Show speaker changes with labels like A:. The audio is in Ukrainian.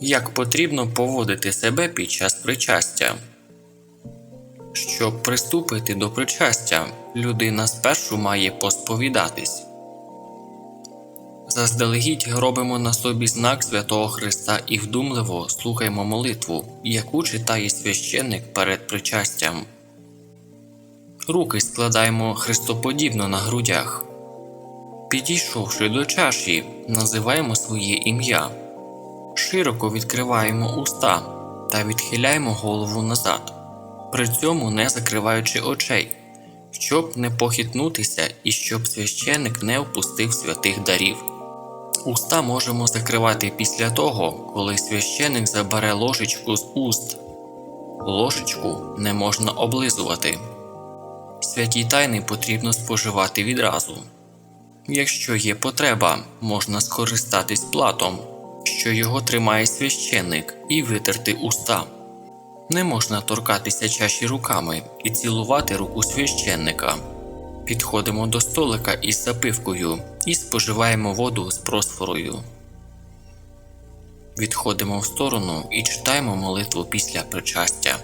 A: Як потрібно поводити себе під час причастя? Щоб приступити до причастя, людина спершу має посповідатись. Заздалегідь робимо на собі знак Святого Христа і вдумливо слухаємо молитву, яку читає священник перед причастям. Руки складаємо христоподібно на грудях. Підійшовши до чаші, називаємо своє ім'я. Широко відкриваємо уста та відхиляємо голову назад, при цьому не закриваючи очей, щоб не похитнутися і щоб священик не впустив святих дарів. Уста можемо закривати після того, коли священик забере ложечку з уст. Ложечку не можна облизувати. Святі тайни потрібно споживати відразу. Якщо є потреба, можна скористатись платом, що його тримає священник, і витерти уста. Не можна торкатися чаші руками і цілувати руку священника. Підходимо до столика із запивкою і споживаємо воду з просфорою. Відходимо в сторону і читаємо молитву після причастя.